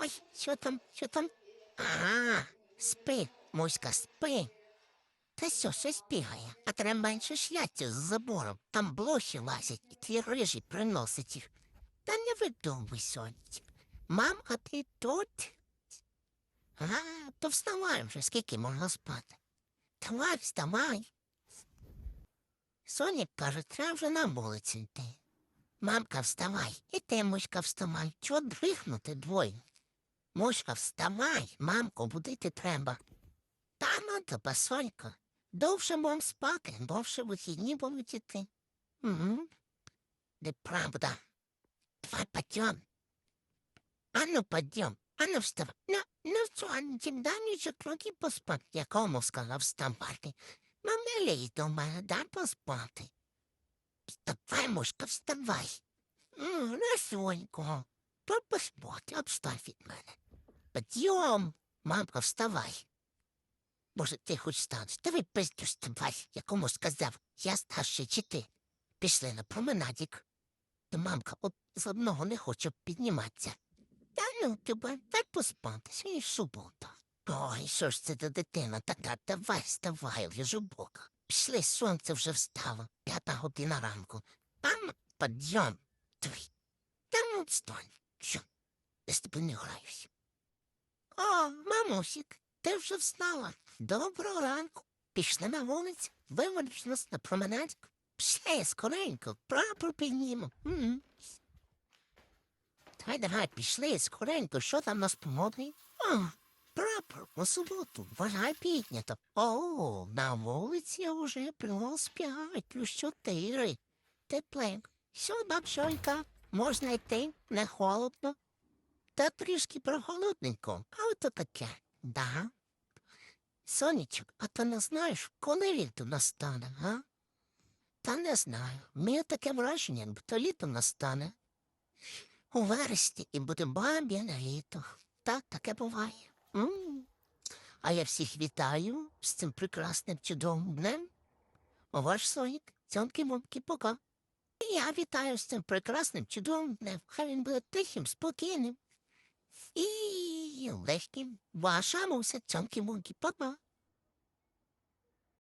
Ой, що там, що там? Ага, спи, Муська, спи. Та що, щось бігає, а треба менше шляться з забором. Там блохи лазять, і ті рижі приносять їх. Та не видумуй, сонечко. Мамка, ти тут? Ага, то вставай вже, скільки можна спати. Давай, вставай. Сонік каже, треба вже на вулицю йти. Мамка, вставай, і ти, Муська, вставай. Чого дрихнути двоє? Мушка, вставай, мамку, будити треба. Та ну тебе, Сонька, довше мом спати, довше вихідні будуть іти. Угу. Неправда. Давай пойдем. А ну, пойдем. А ну, вставай. Ну, ну, що, а не нічого кроки поспати. Якому сказав вставати? Мамелі до мене, дай поспати. Вставай, мушка, вставай. М, На сонько. То поспати, обстав від мене. Підйом, мамка, вставай. Може, ти хоч станеш? Та ви пиздю вставай, якому сказав, я старший чи ти. Пішли на променадік. Та мамка от з одного не хоче підніматися. Та ну тебе, дай поспати, сьогодні субота. Ой, що ж це за дитина така, давай, вставай, лежубок. Пішли, сонце вже встало, п'ята година ранку. Там підйом, твій. Та ну встань, що? Я з тобою не граюся. О, мамусік, ти вже встала. Доброго ранку. Пішли на вулицю, виводиш нас на променадку. Пішли скоренько, прапор піднімо. Давай, давай, пішли скоренько, що там нас помогли? О, прапор у суботу, вважай піднято. О, на вулиці вже плюс п'ять, плюс чотири. Тепленько. Що, бабшонька, можна йти, не холодно. Та трішки прохолодненько, а ото таке, да. Сонечок, а ти не знаєш, коли літо настане, га? Та не знаю. Мені таке враження, бо то літо настане. У вересні і буде баб'яне літо. Так, таке буває. м А я всіх вітаю з цим прекрасним чудовим днем. Ваш сонік, цьомки мумки пока. І я вітаю з цим прекрасним чудовим днем. Хай він буде тихим, спокійним. И лехки, ваша му се цънки мунки подма.